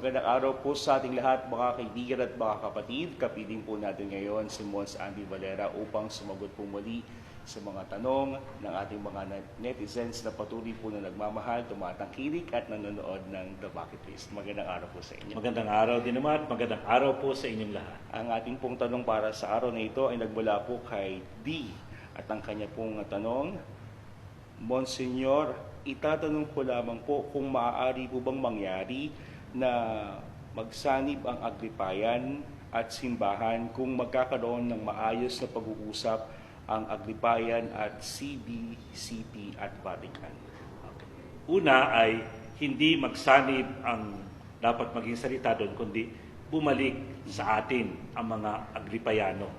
Magandang araw po sa ating lahat, mga kaibigan at mga kapatid. Kapiling po natin ngayon si Mons Andy Valera upang sumagot po muli sa mga tanong ng ating mga netizens na patuloy po na nagmamahal, tumatangkilik at nanonood ng The Bucket List. Magandang araw po sa inyo. Magandang araw din naman at magandang araw po sa inyong lahat. Ang ating pong tanong para sa araw na ito ay nagmula po kay D. At ang kanya pong tanong, Monsignor, itatanong ko lamang po kung maaari po bang mangyari na magsanib ang aglipayan at simbahan kung magkakaroon ng maayos na pag-uusap ang aglipayan at CBCP at Vatican. Una ay hindi magsanib ang dapat maging salita doon, kundi bumalik sa atin ang mga agripayano.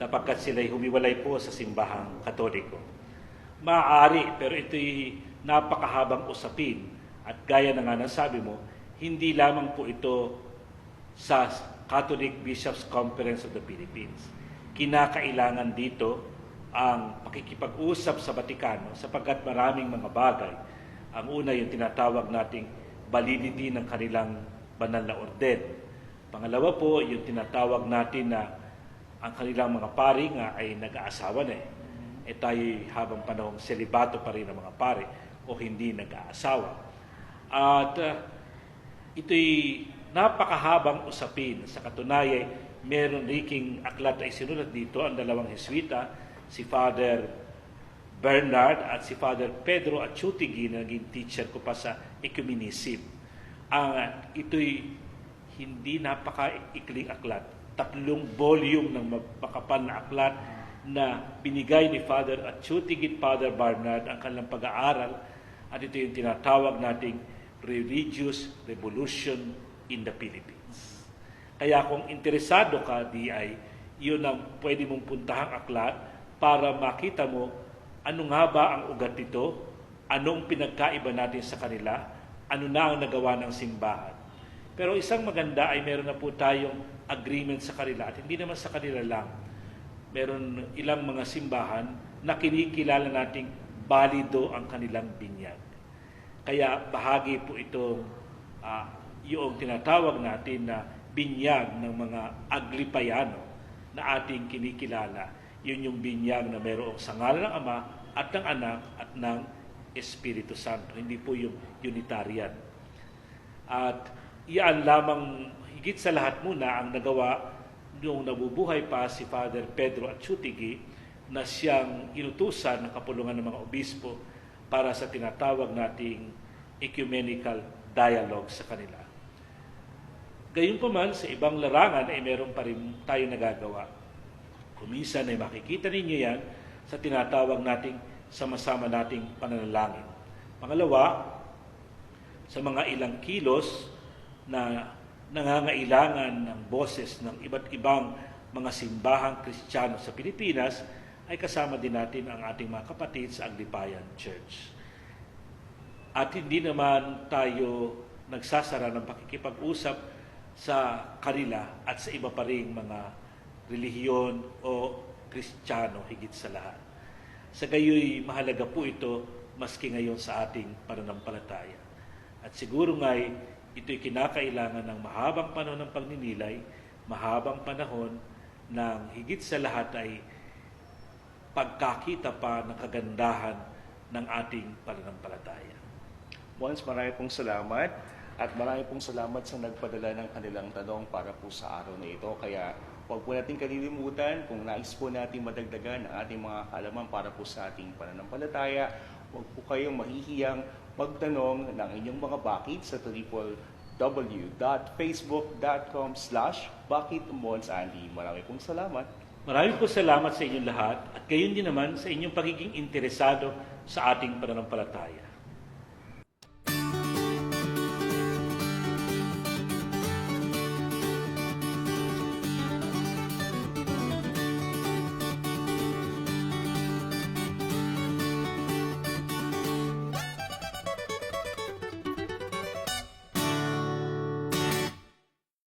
Napagkat sila'y humiwalay po sa simbahang katoliko. Maaari, pero ito'y napakahabang usapin. At gaya na nga ng sabi mo, hindi lamang po ito sa Catholic Bishops Conference of the Philippines. Kinakailangan dito ang pakikipag-usap sa Vatikano sapagkat maraming mga bagay. Ang una yung tinatawag nating validity ng kanilang banal na orden. Pangalawa po, yung tinatawag natin na ang kanilang mga pari nga ay nag-aasawa na eh. E tayo habang panahong selibato pa rin ang mga pari o hindi nag-aasawa. At uh, ito'y napakahabang usapin. Sa katunayan, meron riking aklat ay sinulat dito ang dalawang Heswita, si Father Bernard at si Father Pedro Achutigi na naging teacher ko pa sa ecumenism. Ang ito'y hindi napaka-ikling aklat. Tatlong volume ng makapal na aklat na binigay ni Father Achutigi at Father Bernard ang kanilang pag-aaral at ito yung tinatawag nating religious revolution in the Philippines. Kaya kung interesado ka, di ay yun ang pwede mong puntahang aklat para makita mo ano nga ba ang ugat nito, anong pinagkaiba natin sa kanila, ano na ang nagawa ng simbahan. Pero isang maganda ay meron na po tayong agreement sa kanila at hindi naman sa kanila lang. Meron ilang mga simbahan na kinikilala nating balido ang kanilang binyag. Kaya bahagi po itong uh, yung tinatawag natin na binyag ng mga aglipayano na ating kinikilala. Yun yung binyag na mayroong sa ngalan ng Ama at ng Anak at ng Espiritu Santo. Hindi po yung Unitarian. At iyan lamang higit sa lahat muna ang nagawa noong nabubuhay pa si Father Pedro Achutigi na siyang inutusan ng kapulungan ng mga obispo para sa tinatawag nating ecumenical dialogue sa kanila. Gayunpaman, sa ibang larangan ay meron pa rin tayo nagagawa. Kuminsan ay makikita ninyo yan sa tinatawag nating sama-sama nating pananalangin. Pangalawa, sa mga ilang kilos na nangangailangan ng boses ng iba't ibang mga simbahang kristyano sa Pilipinas, ay kasama din natin ang ating mga kapatid sa Aglipayan Church. At hindi naman tayo nagsasara ng pakikipag-usap sa kanila at sa iba pa rin mga relihiyon o kristyano higit sa lahat. Sa gayoy, mahalaga po ito maski ngayon sa ating pananampalataya. At siguro nga'y ito'y kinakailangan ng mahabang panahon ng pagninilay, mahabang panahon ng higit sa lahat ay pagkakita pa ng kagandahan ng ating pananampalataya. Once, marami pong salamat at marami pong salamat sa nagpadala ng kanilang tanong para po sa araw na ito. Kaya huwag po natin kalilimutan kung nais po natin madagdagan ang ating mga kaalaman para po sa ating pananampalataya. Huwag po kayong mahihiyang magtanong ng inyong mga bakit sa www.facebook.com slash bakitmonsandy. Marami pong salamat. Marami po salamat sa inyong lahat at gayon din naman sa inyong pagiging interesado sa ating pananampalataya.